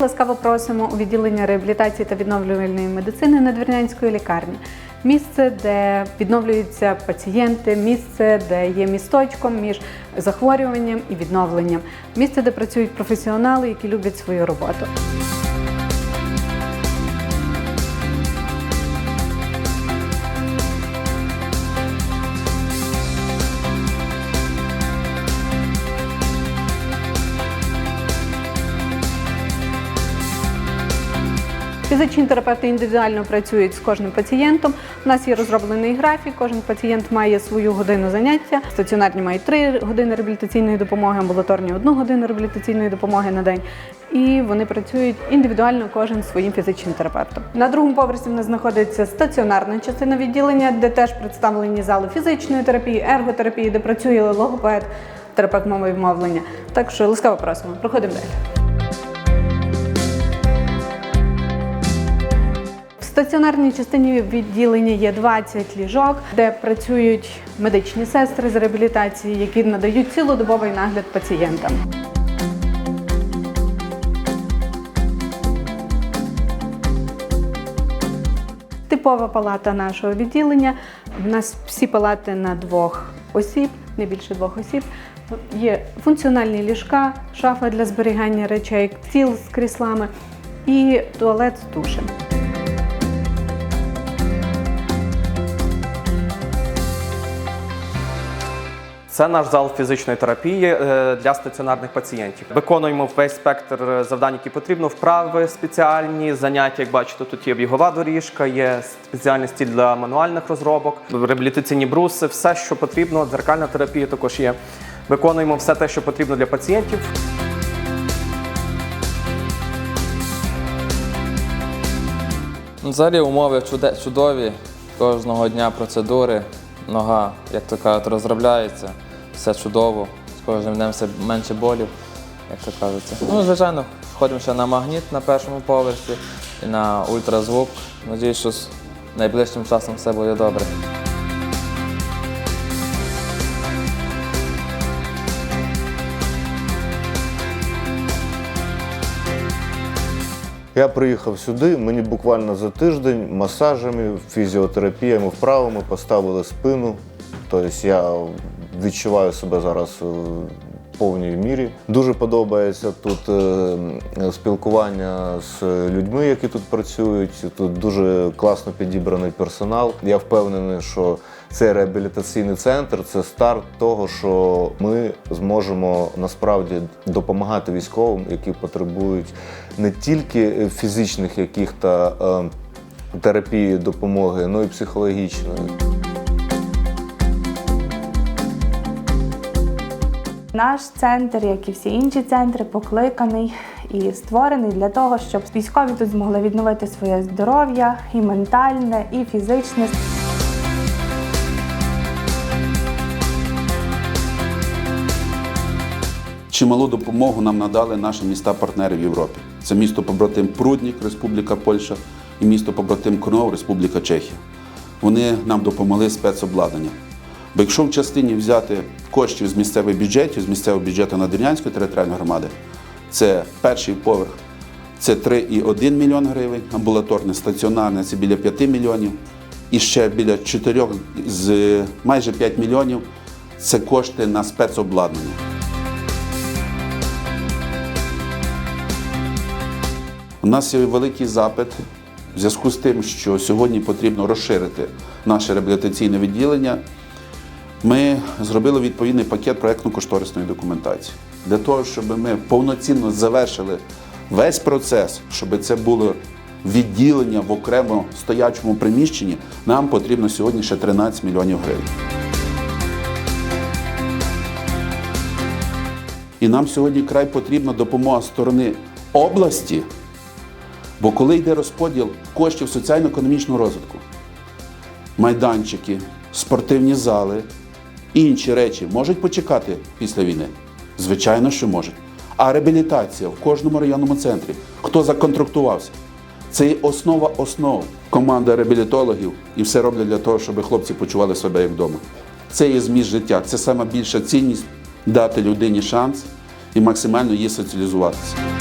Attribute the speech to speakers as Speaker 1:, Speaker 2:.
Speaker 1: Ласкаво просимо у відділення реабілітації та відновлювальної медицини Надвірнянської лікарні. Місце, де відновлюються пацієнти, місце, де є місточком між захворюванням і відновленням, місце, де працюють професіонали, які люблять свою роботу. Фізичні терапевти індивідуально працюють з кожним пацієнтом. У нас є розроблений графік. Кожен пацієнт має свою годину заняття. Стаціонарні мають 3 години реабілітаційної допомоги, амбулаторні одну годину реабілітаційної допомоги на день. І вони працюють індивідуально кожен своїм фізичним терапевтом. На другому поверсі в нас знаходиться стаціонарна частина відділення, де теж представлені зали фізичної терапії, ерготерапії, де працює логопед, терапевт мови і мовлення. Так що ласкаво просимо. Проходимо далі. Стаціонарній частині відділення є 20 ліжок, де працюють медичні сестри з реабілітації, які надають цілодобовий нагляд пацієнтам. Типова палата нашого відділення. У нас всі палати на двох осіб, не більше двох осіб. Є функціональні ліжка, шафа для зберігання речей, стіл з кріслами і туалет з душем.
Speaker 2: Це наш зал фізичної терапії е, для стаціонарних пацієнтів. Виконуємо весь спектр е, завдань, які потрібно, вправи спеціальні, заняття. Як бачите, тут є бігова доріжка, є спеціальний стіль для мануальних розробок, реабілітаційні бруси, все, що потрібно. Дзеркальна терапія також є. Виконуємо все те, що потрібно для пацієнтів.
Speaker 3: Взагалі умови чудові. Кожного дня процедури, нога, як то кажуть, розробляється, все чудово. З кожним днем все менше болів, як то кажеться. Ну, звичайно, ходимо ще на магніт на першому поверсі і на ультразвук. Надіюсь, що з найближчим часом все буде добре.
Speaker 4: Я приїхав сюди, мені буквально за тиждень масажами, фізіотерапіями, вправами поставили спину. Тобто я відчуваю себе зараз е, повній мірі. Дуже подобається тут е, спілкування з людьми, які тут працюють. Тут дуже класно підібраний персонал. Я впевнений, що цей реабілітаційний центр це старт того, що ми зможемо насправді допомагати військовим, які потребують не тільки фізичних яких-то е, терапії допомоги, але й психологічної.
Speaker 5: Наш центр, як і всі інші центри, покликаний і створений для того, щоб військові тут змогли відновити своє здоров'я і ментальне, і фізичне.
Speaker 6: Чималу допомогу нам надали наші міста-партнери в Європі. Це місто побратим Пруднік, Республіка Польща, і місто побратим Крнов, Республіка Чехія. Вони нам допомогли спецобладнанням. Бо якщо в частині взяти коштів з місцевих бюджетів, з місцевого бюджету Надвірнянської територіальної громади, це перший поверх це 3,1 мільйон гривень, амбулаторне стаціонарне це біля 5 мільйонів, і ще біля 4 з майже 5 мільйонів це кошти на спецобладнання. У нас є великий запит в зв'язку з тим, що сьогодні потрібно розширити наше реабілітаційне відділення. Ми зробили відповідний пакет проєктно-кошторисної документації для того, щоб ми повноцінно завершили весь процес, щоб це було відділення в окремо стоячому приміщенні. Нам потрібно сьогодні ще 13 мільйонів гривень. І нам сьогодні край потрібна допомога сторони області. Бо коли йде розподіл коштів соціально-економічного розвитку, майданчики, спортивні зали, інші речі можуть почекати після війни? Звичайно, що можуть. А реабілітація в кожному районному центрі, хто законтрактувався, це є основа основ. Команда реабілітологів і все роблять для того, щоб хлопці почували себе як вдома. Це є зміст життя, це сама більша цінність дати людині шанс і максимально її соціалізуватися.